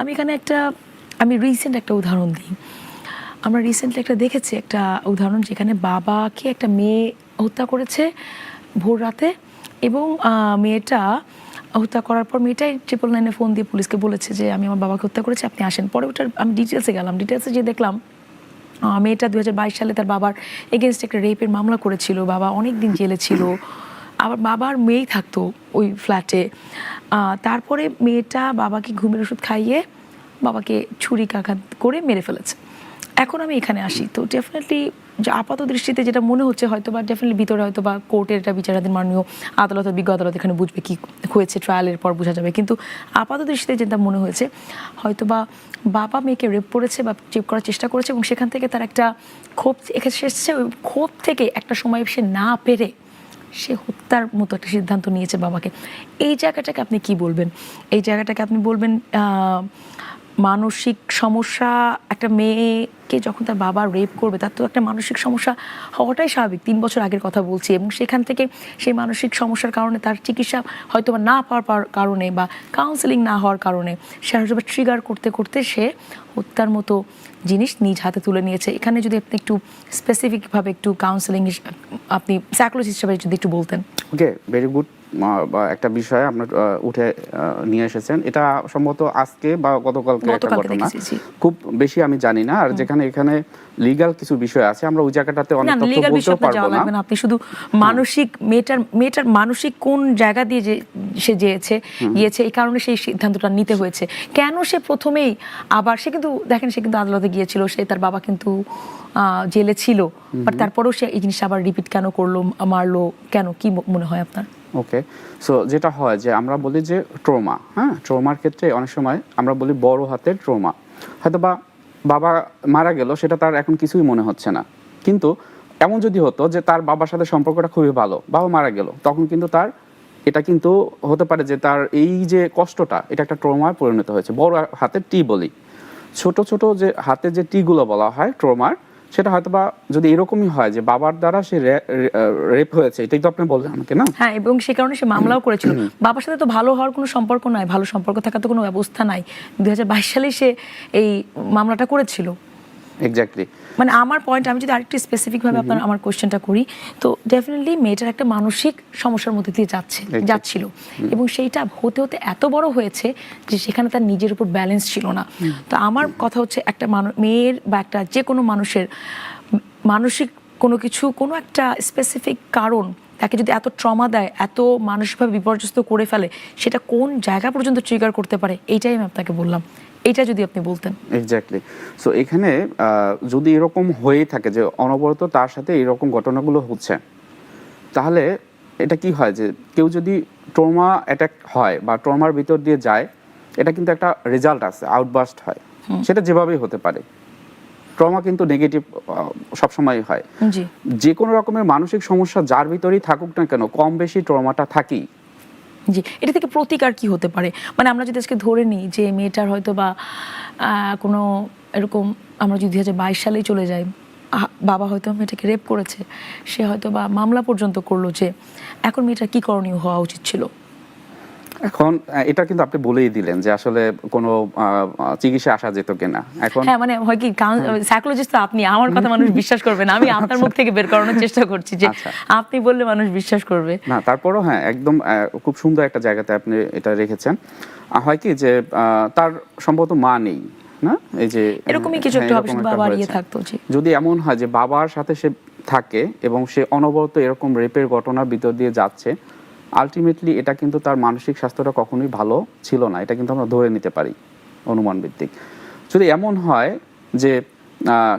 আমি এখানে একটা, আমি রিসেন্ট একটা উদাহরণ দিই। আমরা রিসেন্টলি একটা দেখেছি একটা উদাহরণ যেখানে বাবাকে একটা মেয়ে হত্যা করেছে ভোর রাতে এবং মেয়েটা হত্যা করার পর মেয়েটাই ট্রিপল নাইনে ফোন দিয়ে পুলিশকে বলেছে যে, আমি আমার বাবাকে হত্যা করেছি, আপনি আসেন। পরে ওটার আমি ডিটেলসে গেলাম। ডিটেলসে যে দেখলাম মেয়েটা দু হাজার বাইশ সালে তার বাবার এগেনস্ট একটা রেপের মামলা করেছিল। বাবা অনেক দিন জেলে ছিল। আবার বাবার মেয়েই থাকতো ওই ফ্ল্যাটে তারপরে মেয়েটা বাবাকে ঘুমের ওষুধ খাইয়ে বাবাকে ছুরি কাঘাত করে মেরে ফেলেছে। এখন আমি এখানে আসি। তো ডেফিনেটলি যে আপাত দৃষ্টিতে যেটা মনে হচ্ছে হয়তো বা ডেফিনেটলি ভিতরে হয়তো বা কোর্টের এটা বিচারাধীন মাননীয় আদালত বিজ্ঞ আদালত এখানে বুঝবে কি হয়েছে ট্রায়ালের পর বোঝা যাবে। কিন্তু আপাত দৃষ্টিতে যেটা মনে হয়েছে হয়তো বা বাবা মেয়েকে রেপ করেছে বা চেপ করার চেষ্টা করেছে এবং সেখান থেকে তার একটা ক্ষোভ এসেছে। ওই ক্ষোভ থেকে একটা সময় সে না পেরে সে হত্যার মতো একটা সিদ্ধান্ত নিয়েছে বাবাকে। এই জায়গাটাকে আপনি কি বলবেন? এই জায়গাটাকে আপনি বলবেন মানসিক সমস্যা, একটা মেয়েকে যখন তার বাবা রেপ করবে, তার তো একটা মানসিক সমস্যা হওয়াটাই স্বাভাবিক। তিন বছর আগের কথা বলছি এবং সেখান থেকে সেই মানসিক সমস্যার কারণে তার চিকিৎসা হয়তো বা না পাওয়ার কারণে বা কাউন্সেলিং না হওয়ার কারণে সে হয়তো ট্রিগার করতে করতে সে হত্যার মতো জিনিস নিজ হাতে তুলে নিয়েছে। এখানে যদি আপনি একটু স্পেসিফিকভাবে একটু কাউন্সেলিং আপনি সাইকোলজিস্ট হিসাবে যদি একটু বলতেন। ওকে ভেরি গুড একটা বিষয় আপনার উঠে নিয়ে এসেছেন। এটা সম্ভবত আজকে বা গতকালকে একটা ঘটনা। খুব বেশি আমি জানি না। আর যেখানে এখানে লিগ্যাল কিছু বিষয় আছে আমরা ওই জায়গাটাতে অনেক তথ্য লিগাল যাওয়া পারব না। আপনি শুধু মানসিক মেয়েটার মেয়েটার মানসিক কোন জায়গা দিয়ে যে সে যেয়েছে গিয়েছে এই কারণে সেই সিদ্ধান্তটা নিতে হয়েছে। কেন সে প্রথমেই আবার সে কিন্তু দেখেন সে কিন্তু আদালতে গিয়েছিল সে তার বাবা কিন্তু জেলে ছিল। বাট তারপরেও সে এই জিনিসটা আবার রিপিট কেন করল মারলো কেন? কি মনে হয় আপনার? ওকে সো যেটা হয় যে আমরা বলি যে ট্রোমা হ্যাঁ? ট্রোমার ক্ষেত্রে অনেক সময় আমরা বলি বড় হাতের ট্রোমা হয়তো বা বাবা মারা গেল, সেটা তার এখন কিছুই মনে হচ্ছে না। কিন্তু এমন যদি হতো যে তার বাবার সাথে সম্পর্কটা খুবই ভালো, বাবা মারা গেল, তখন কিন্তু তার, এটা কিন্তু হতে পারে যে তার এই যে কষ্টটা, এটা একটা ট্রমায় পরিণত হয়েছে। বড় হাতের টি বলি। ছোট ছোট যে হাতে যে টিগুলো বলা হয় ট্রমার সেটা হয়তো বা যদি এরকমই হয় যে বাবার দ্বারা সে রেপ হয়েছে এটাই তো আপনি বললেন আমাকে না? হ্যাঁ এবং সে কারণে সে মামলাও করেছিল। বাবার সাথে তো ভালো হওয়ার কোনো সম্পর্ক নাই ভালো সম্পর্ক থাকার তো কোনো ব্যবস্থা নাই। দুই হাজার বাইশ সালে সে এই মামলাটা করেছিল। এক্স্যাক্টলি মানে আমার পয়েন্ট আমি যদি আরেকটু স্পেসিফিক ভাবে আপনার আমার কোশ্চেনটা করি তো ডেফিনেটলি মেয়েটার একটা মানসিক সমস্যার মধ্যে দিয়ে যাচ্ছে যাচ্ছিল। এবং সেইটা হতে হতে এত বড় হয়েছে যে সেখানে তার নিজের উপর ব্যালেন্স ছিল না। তো আমার কথা হচ্ছে একটা মেয়ের বা একটা যে কোনো মানুষের মানসিক কোনো কিছু কোনো একটা স্পেসিফিক কারণ তাকে যদি এত ট্রমা দেয় এত মানসিকভাবে বিপর্যস্ত করে ফেলে সেটা কোন জায়গা পর্যন্ত ট্রিগার করতে পারে এইটাই আমি আপনাকে বললাম। এইটা যদি আপনি বলতেন। এক্স্যাক্টলি সো এখানে যদি এরকম হয়েই থাকে যে অনবরত তার সাথে এরকম ঘটনাগুলো হচ্ছে তাহলে এটা কি হয় যে কেউ যদি ট্রমা অ্যাটাক হয় বা ট্রমার ভিতর দিয়ে যায় এটা কিন্তু একটা রেজাল্ট আছে আউটবাস্ট হয়। সেটা যেভাবেই হতে পারে। ট্রমা কিন্তু নেগেটিভ সবসময় হয়। জি। যে কোনো রকমের মানসিক সমস্যা যার ভিতরেই থাকুক না কেন কম বেশি ট্রমাটা থাকেই। জি এটা থেকে প্রতিকার কি হতে পারে? মানে আমরা যদি আজকে ধরে নিই যে মেয়েটার হয়তো বা কোনো এরকম আমরা যদি বাইশ সালেই চলে যাই বাবা হয়তো মেয়েটাকে রেপ করেছে সে হয়তো বা মামলা পর্যন্ত করল যে এখন মেয়েটার কি করণীয় হওয়া উচিত ছিল? এখন এটা কিন্তু আপনি বলেই দিলেন যে আসলে কোনো চিকিৎসা আসা যেত কিনা। এখন হ্যাঁ মানে হয় কি সাইকোলজিস্ট তো আপনি আমার কথা মানুষ বিশ্বাস করবে না। আমি আপনার মুখ থেকে বের করানোর চেষ্টা করছি যে আচ্ছা। আপনি বললে মানুষ বিশ্বাস করবে। না তারপরও হ্যাঁ একদম খুব সুন্দর একটা জায়গাতে আপনি এটা রেখেছেন। হয় কি যে তার সম্ভবত মা নেই না? এই যে এরকমই কিছু হ্যাঁ, একটা শুধু একটা বাবার ইয়ে থাকতো যদি এমন হয় যে বাবার সাথে সে থাকে এবং সে অনবরত এরকম রেপের ঘটনার ভিতর দিয়ে যাচ্ছে আলটিমেটলি এটা কিন্তু তার মানসিক স্বাস্থ্যটা কখনোই ভালো ছিল না। এটা কিন্তু আমরা ধরে নিতে পারি অনুমান ভিত্তিক যদি এমন হয় যে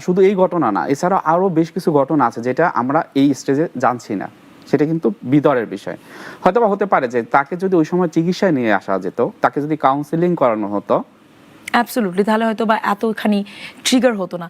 শুধু এই ঘটনা না, এছাড়া আরও বেশ কিছু ঘটনা আছে যেটা আমরা এই স্টেজে জানছি না। সেটা কিন্তু বিদরের বিষয়। হয়তো বা হতে পারে যে, তাকে যদি ওই সময় চিকিৎসায় নিয়ে আসা যেত, তাকে যদি কাউন্সিলিং করানো হতো। অ্যাবসলুটলি তাহলে হয়তো বা এতখানি ট্রিগার হতো না।